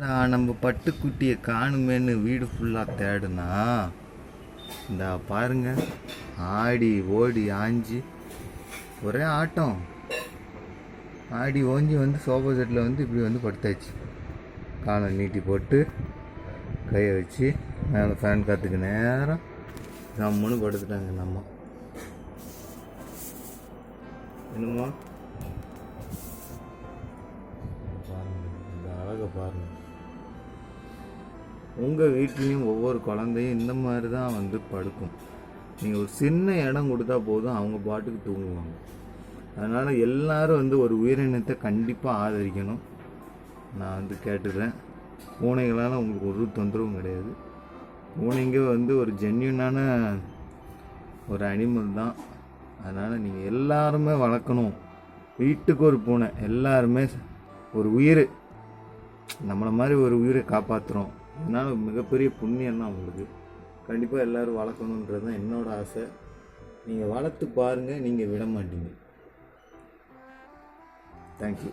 நம்ம பட்டுக்குட்டியை காணுமேன்னு வீடு ஃபுல்லாக தேடுனா? இந்த பாருங்க. ஆடி ஓடி ஆஞ்சி. ஒரே ஆட்டம். ஆடி ஓஞ்சி வந்து சோஃபா செட்டில் வந்து இப்படி வந்து படுத்தாச்சு. காலை நீட்டி போட்டு கையை வச்சு மேலே ஃபேன் காற்றுக்கு நேரம். கம்முன்னு படுத்துட்டாங்க நம்ம. என்னமோ இந்த பாருங்கள் உங்கள் வீட்லேயும் ஒவ்வொரு குழந்தையும் இந்த மாதிரி தான் வந்து படுக்கும். நீங்கள் ஒரு சின்ன இடம் கொடுத்தா போதும் அவங்க பாட்டுக்கு தூங்குவாங்க. அதனால் எல்லாரும் வந்து ஒரு உயிரினத்தை கண்டிப்பாக ஆதரிக்கணும். நான் வந்து கேட்டுடுறேன் பூனைகளால் உங்களுக்கு ஒரு தொந்தரவும் கிடையாது. பூனைங்க வந்து ஒரு ஜென்யூனான ஒரு அனிமல் தான். அதனால் நீங்கள் எல்லாருமே வளர்க்கணும். வீட்டுக்கு ஒரு பூனை எல்லாருமே ஒரு உயிர். நம்மளை மாதிரி ஒரு உயிரை காப்பாற்றுறோம் இதனால் மிகப்பெரிய புண்ணியம் தான் உங்களுக்கு கண்டிப்பாக எல்லோரும் வளர்க்கணுன்றது தான் என்னோட ஆசை. நீங்கள் வளர்த்து பாருங்கள் நீங்கள் விட மாட்டீங்க. தேங்க்யூ